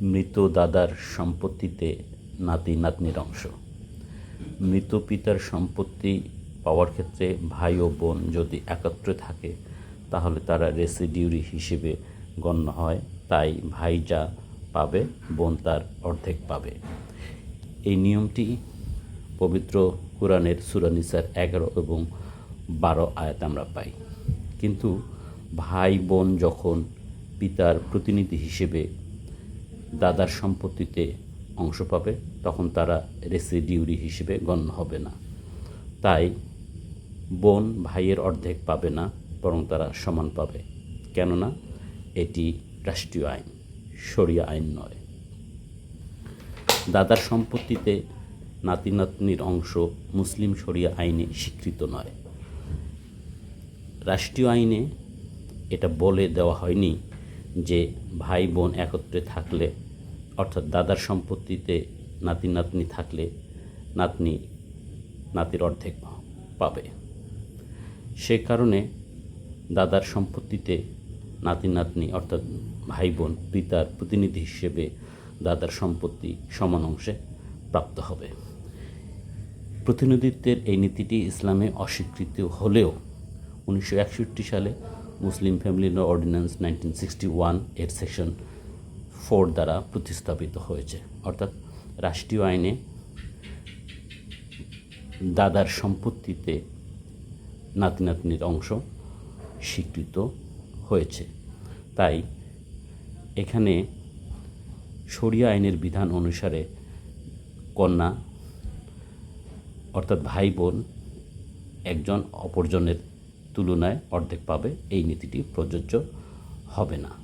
মৃত দাদার সম্পত্তিতে নাতি নাতনির অংশ। মৃত পিতার সম্পত্তি পাওয়ার ক্ষেত্রে ভাই ও বোন যদি একত্রে থাকে, তাহলে তারা রেসিডিউরি হিসেবে গণ্য হয়। তাই ভাই যা পাবে, বোন তার অর্ধেক পাবে। এই নিয়মটি পবিত্র কোরআনের সুরানিসার এগারো এবং বারো আয়াত আমরা পাই। কিন্তু ভাই বোন যখন পিতার প্রতিনিধি হিসেবে দাদার সম্পত্তিতে অংশ পাবে, তখন তারা রেসিডিউরি হিসেবে গণ্য হবে না। তাই বোন ভাইয়ের অর্ধেক পাবে না, বরং তারা সমান পাবে। কেননা এটি রাষ্ট্রীয় আইন, শরিয়া আইন নয়। দাদার সম্পত্তিতে নাতি নাতনির অংশ মুসলিম শরিয়া আইনে স্বীকৃত নয়। রাষ্ট্রীয় আইনে এটা বলে দেওয়া হয়নি যে ভাই বোন একত্রে থাকলে অর্থাৎ দাদার সম্পত্তিতে নাতি নাতনি থাকলে নাতনি নাতির অর্ধেক পাবে। সে কারণে দাদার সম্পত্তিতে নাতি নাতনি অর্থাৎ ভাই বোন পিতার প্রতিনিধি হিসেবে দাদার সম্পত্তি সমান অংশে প্রাপ্ত হবে। প্রতিনিধিত্বের এই নীতিটি ইসলামে অস্বীকৃত হলেও উনিশশো একষট্টি সালে Muslim family law ordinance nineteen sixty ওয়ানের সেকশন ফোর দ্বারা প্রতিস্থাপিত হয়েছে। অর্থাৎ রাষ্ট্রীয় আইনে দাদার সম্পত্তিতে নাতি নাতনির অংশ স্বীকৃত হয়েছে। তাই এখানে শরিয়া আইনের বিধান অনুসারে কন্যা, অর্থাৎ ভাই বোন একজন অপরজনের তুলনায় অর্ধেক পাবে, এই নীতিটি প্রযোজ্য হবে না।